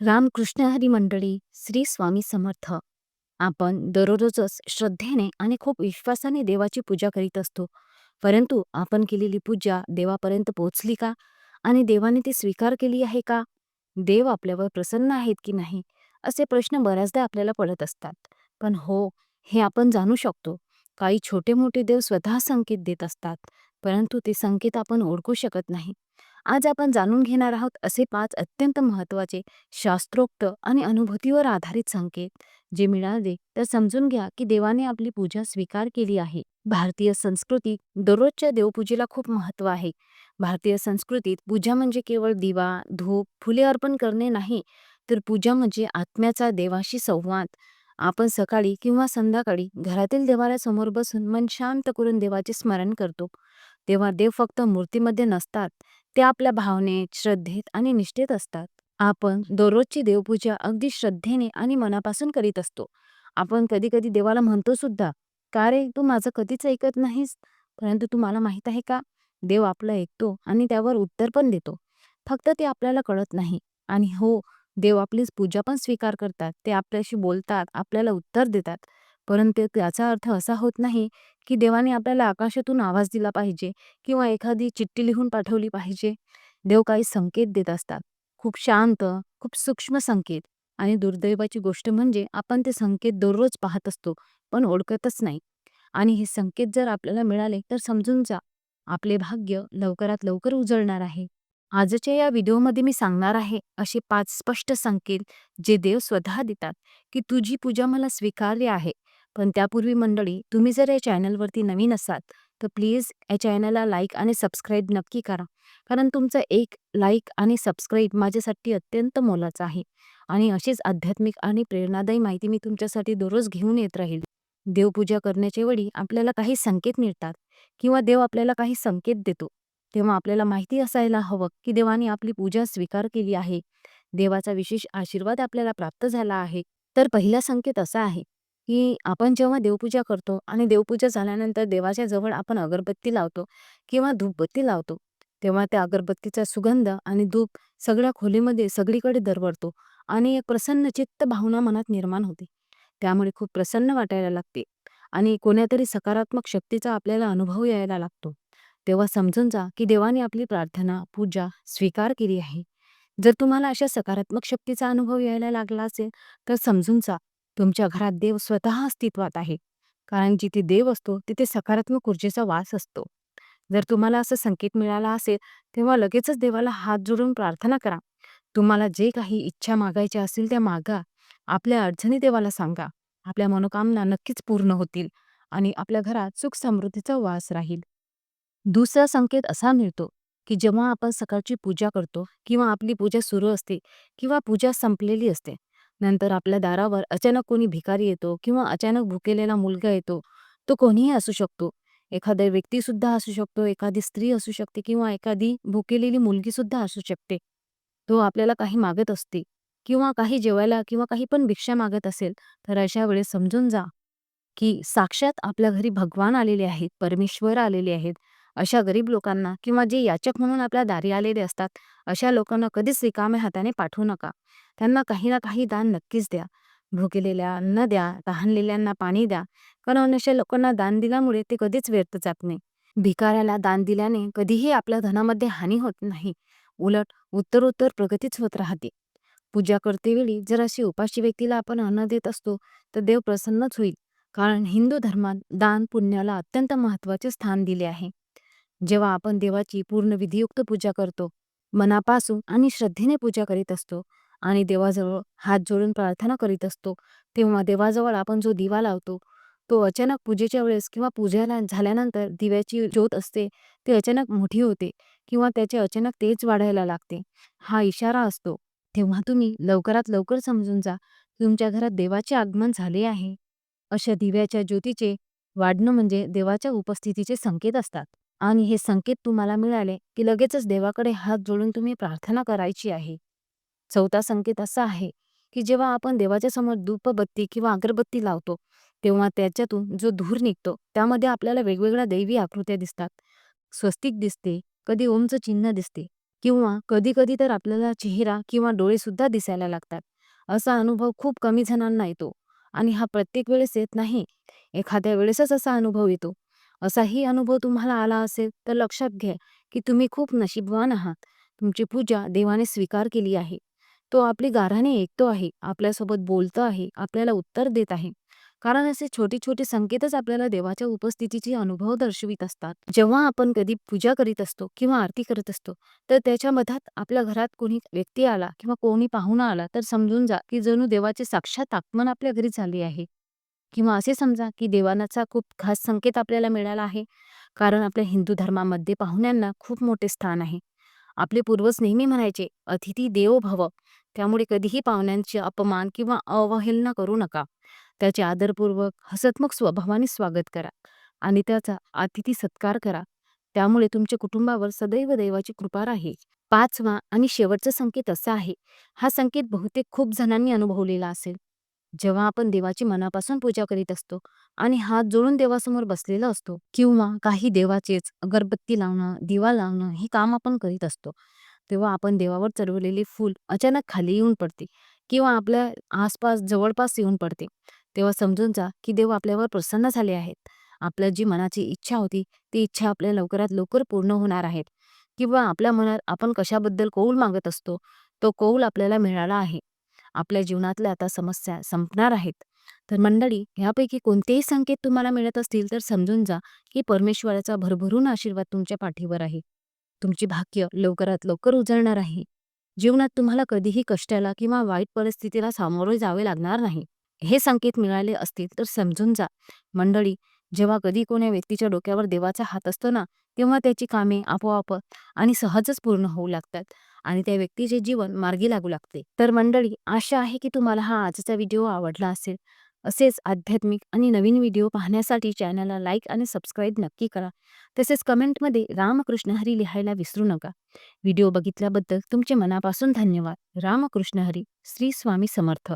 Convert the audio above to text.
रामकृष्ण हरी मंडळी श्री स्वामी समर्थ. आपण दररोजच श्रद्धेने आणि खूप विश्वासाने देवाची पूजा करीत असतो. परंतु आपण केलेली पूजा देवापर्यंत पोहोचली का? आणि देवाने ती स्वीकार केली आहे का? देव आपल्यावर प्रसन्न आहेत की नाही? असे प्रश्न बऱ्याचदा आपल्याला पडत असतात. पण हो हे आपण जाणू शकतो. काही छोटे मोठे देव स्वतः संकेत देत असतात. परंतु ते संकेत आपण ओळखू शकत नाही. आज आपण जाणून घेणार आहोत असे पाच अत्यंत महत्त्वाचे शास्त्रोक्त आणि अनुभूतीवर आधारित संकेत. जे मिळाले तर समजून घ्या की देवाने आपली पूजा स्वीकार केली आहे. भारतीय संस्कृती दररोजच्या देवपूजेला खूप महत्त्व आहे. भारतीय संस्कृतीत पूजा म्हणजे केवळ दिवा धूप फुले अर्पण करणे नाही तर पूजा म्हणजे आत्म्याचा देवाशी संवाद. आपण सकाळी किंवा संध्याकाळी घरातील देवाऱ्यासमोर बसून मन शांत करून देवाचे स्मरण करतो. तेव्हा देव फक्त मूर्तीमध्ये नसतात ते आपल्या भावनेत श्रद्धेत आणि निष्ठेत असतात. आपण दररोजची देवपूजा अगदी श्रद्धेने आणि मनापासून करीत असतो. आपण कधी कधी देवाला म्हणतो सुद्धा का रे तू माझं कधीच ऐकत नाहीस? परंतु तुम्हाला माहीत आहे का? देव आपलं ऐकतो आणि त्यावर उत्तर पण देतो. फक्त ते आपल्याला कळत नाही. आणि हो देव आपलीच पूजा पण स्वीकार करतात. ते आपल्याशी बोलतात आपल्याला उत्तर देतात. परंतु त्याचा अर्थ असा होत नाही की देवाने आपल्याला आकाशातून आवाज दिला पाहिजे किंवा एखादी चिठ्ठी लिहून पाठवली पाहिजे. देव काही संकेत देत असतात. खूप शांत खूप सूक्ष्म संकेत आणि दुर्दैवाची गोष्ट म्हणजे आपण ते संकेत दररोज पाहत असतो पण ओळखतच नाही. आणि हे संकेत जर आपल्याला मिळाले तर समजून जा आपले भाग्य लवकरात लवकर उजळणार आहे. आजच्या या व्हिडिओमध्ये मी सांगणार आहे असे पाच स्पष्ट संकेत जे देव स्वतः देतात की तुझी पूजा मला स्वीकार्य आहे. पण त्यापूर्वी मंडळी तुम्ही जर या चॅनलवरती नवीन असाल तर प्लीज या चॅनलला लाईक आणि सबस्क्राईब नक्की करा. कारण तुमचं एक लाईक आणि सबस्क्राईब माझ्यासाठी अत्यंत मोलाचं आहे. आणि अशीच आध्यात्मिक आणि प्रेरणादायी माहिती मी तुमच्यासाठी दररोज घेऊन येत राहील. देवपूजा करण्याच्या वेळी आपल्याला काही संकेत मिळतात किंवा देव आपल्याला काही संकेत देतो. तेव्हा आपल्याला माहिती असायला हवं की देवाने आपली पूजा स्वीकार केली आहे. देवाचा विशेष आशीर्वाद आपल्याला प्राप्त झाला आहे. तर पहिला संकेत असा आहे की आपण जेव्हा देवपूजा करतो आणि देवपूजा झाल्यानंतर देवाच्या जवळ आपण अगरबत्ती लावतो किंवा धूपबत्ती लावतो तेव्हा त्या अगरबत्तीचा सुगंध आणि धूप सगळ्या खोलीमध्ये सगळीकडे दरवळतो आणि एक प्रसन्न चित्त भावना मनात निर्माण होते. त्यामुळे खूप प्रसन्न वाटायला लागते आणि कोण्यातरी सकारात्मक शक्तीचा आपल्याला अनुभव यायला लागतो. तेव्हा समजून जा की देवाने आपली प्रार्थना पूजा स्वीकार केली आहे. जर तुम्हाला अशा सकारात्मक शक्तीचा अनुभव यायला लागला असेल तर समजून जा तुमच्या घरात देव स्वतः अस्तित्वात आहे. कारण जिथे देव असतो तिथे सकारात्मक ऊर्जेचा वास असतो. जर तुम्हाला असं संकेत मिळाला असेल तेव्हा लगेचच देवाला हात जोडून प्रार्थना करा. तुम्हाला जे काही इच्छा मागायच्या असतील त्या मागा. आपल्या अडचणी देवाला सांगा. आपल्या मनोकामना नक्कीच पूर्ण होतील आणि आपल्या घरात सुख समृद्धीचा वास राहील. दुसरा संकेत असा मिळतो की जेव्हा आपण सकाळची पूजा करतो किंवा आपली पूजा सुरू असते किंवा पूजा संपलेली असते नंतर आपल्या दारावर अचानक कोणी भिकारी येतो किंवा अचानक भुकेलेला मुलगा येतो तो कोणीही असू शकतो. एखादा व्यक्ती सुद्धा असू शकतो एखादी स्त्री असू शकते किंवा एखादी भुकेलेली मुलगी सुद्धा असू शकते. तो आपल्याला काही मागत असते किंवा काही जेवायला किंवा काही पण भिक्षा मागत असेल तर अशा वेळेस समजून जा की साक्षात आपल्या घरी भगवान आलेले आहेत परमेश्वर आलेले आहेत. अशा गरीब लोकांना किंवा जे याचक म्हणून आपल्या दारी आलेले असतात अशा लोकांना कधीच रिकाम्या हाताने पाठवू नका. त्यांना काही ना काही दान नक्कीच द्या. भुकेलेल्या अन्न द्या तहानलेल्यांना पाणी द्या. कारण अशा लोकांना दान दिल्यामुळे ते कधीच व्यर्थ जात नाही. भिकाऱ्याला दान दिल्याने कधीही आपल्या धनामध्ये हानी होत नाही. उलट उत्तरोत्तर प्रगतीच होत राहते. पूजा करतेवेळी जर अशी उपाशी व्यक्तीला आपण अन्न देत असतो तर देव प्रसन्नच होईल. कारण हिंदू धर्मात दान पुण्याला अत्यंत महत्त्वाचे स्थान दिले आहे. जेव्हा आपण देवाची पूर्ण विधियुक्त पूजा करतो मनापासून आणि श्रद्धेने पूजा करीत असतो आणि देवाजवळ हात जोडून प्रार्थना करीत असतो तेव्हा देवाजवळ आपण जो दिवा लावतो तो अचानक पूजेच्या वेळेस किंवा पूजेला झाल्यानंतर दिव्याची ज्योत असते ती अचानक मोठी होते किंवा त्याचे अचानक तेज वाढायला लागते हा इशारा असतो. तेव्हा तुम्ही लवकरात लवकर समजून जा तुमच्या घरात देवाचे आगमन झाले आहे. अशा दिव्याच्या ज्योतीचे वाढणं म्हणजे देवाच्या उपस्थितीचे संकेत असतात. आणि हे संकेत तुम्हाला मिळाले की लगेचच देवाकडे हात जोडून तुम्ही प्रार्थना करायची आहे चौथा संकेत असा आहे की जेव्हा आपण देवाच्या समोर धूपबत्ती किंवा अगरबत्ती लावतो तेव्हा त्याच्यातून जो धूर निघतो त्यामध्ये आपल्याला वेगवेगळ्या दैवी आकृत्या दिसतात स्वस्तिक दिसते कधी ओमचं चिन्ह दिसते किंवा कधी-कधी तर आपल्याला चेहरा किंवा डोळे सुद्धा दिसायला लागतात. असा अनुभव खूप कमी जणांना येतो आणि हा प्रत्येक वेळेस येत नाही. एखाद्या वेळेसच असा अनुभव येतो. असाही अनुभव तुम्हाला आला असेल तर लक्षात घ्या, की तुम्ही खूप नशीबवान आहात. तुमची पूजा देवाने स्वीकार केली आहे. तो आपली गाऱ्हाणे ऐकतो आहे, आपल्यासोबत बोलतो आहे, आपल्याला उत्तर देत आहे. कारण असे छोटे-छोटे संकेतच आपल्याला देवाच्या उपस्थितीचे अनुभव दर्शवित असतात. जेव्हा आपण कधी पूजा करीत असतो किंवा आरती करत असतो, तर त्याच्या मधात आपल्या घरात कोणी व्यक्ती आला किंवा कोणी पाहुणा आला तर समजून जा, की जणू देवाचे साक्षात आगमन आपल्या घरी झाले आहे. किंवा असे समजा, की देवानाचा खूप खास संकेत आपल्याला मिळाला आहे. कारण आपल्या हिंदू धर्मामध्ये पाहुण्यांना खूप मोठे स्थान आहे. आपले पूर्वज नेहमी म्हणायचे, "अतिथी देवो भव." त्यामुळे कधीही पाहुण्यांचे अपमान किंवा अवहेलना करू नका. त्याचे आदरपूर्वक, हसतमुख स्वभावाने स्वागत करा आणि त्याचा अतिथी सत्कार करा. त्यामुळे तुमच्या कुटुंबावर सदैव देवाची कृपा राहील. पाचवा आणि शेवटचा संकेत असा आहे. हा संकेत बहुतेक खूप जणांनी अनुभवलेला असेल. जेव्हा आपण देवाची मनापासून पूजा करीत असतो आणि हात जोडून देवासमोर बसलेला असतो किंवा काही देवाचेच अगरबत्ती लावणं, दिवा लावणं हे काम आपण करीत असतो. तेव्हा आपण देवावर चढवलेले फूल अचानक खाली येऊन पडते किंवा आपल्या आसपास जवळपास येऊन पडते. तेव्हा समजून जा, की देव आपल्यावर प्रसन्न झाले आहेत. आपल्या जी मनाची इच्छा होती, ती इच्छा आपल्या लवकरात लवकर पूर्ण होणार आहेत किंवा आपल्या मनात आपण कशाबद्दल कौल मागत असतो, तो कौल आपल्याला मिळाला आहे. आपल्या जीवनातल्या आता समस्या संपणार आहेत. तर मंडळी, ह्यापैकी कोणतेही संकेत तुम्हाला मिळत असतील तर समजून जा, की परमेश्वराचा भरभरून आशीर्वाद तुमच्या पाठीवर आहे. तुमची भाग्य लवकरात लवकर उजळणार आहे. जीवनात तुम्हाला कधीही कष्टाला किंवा वाईट परिस्थितीला सामोरे जावे लागणार नाही. हे संकेत मिळाले असतील तर समजून जा. मंडळी, जेव्हा कधी कोण्या व्यक्तीच्या डोक्यावर देवाचा हात असतो ना, तेव्हा त्याची कामे आपोआप आणि सहजच पूर्ण होऊ लागतात आणि त्या व्यक्तीचे जीवन मार्गी लागू लागते. तर मंडळी, आशा आहे की तुम्हाला हा आजचा व्हिडिओ आवडला असेल. असेच आध्यात्मिक आणि नवीन व्हिडिओ पाहण्यासाठी चॅनलला लाईक आणि सबस्क्राईब नक्की करा. तसेच कमेंटमध्ये रामकृष्ण हरी लिहायला विसरू नका. व्हिडिओ बघितल्याबद्दल तुमचे मनापासून धन्यवाद. रामकृष्ण हरी. श्री स्वामी समर्थ.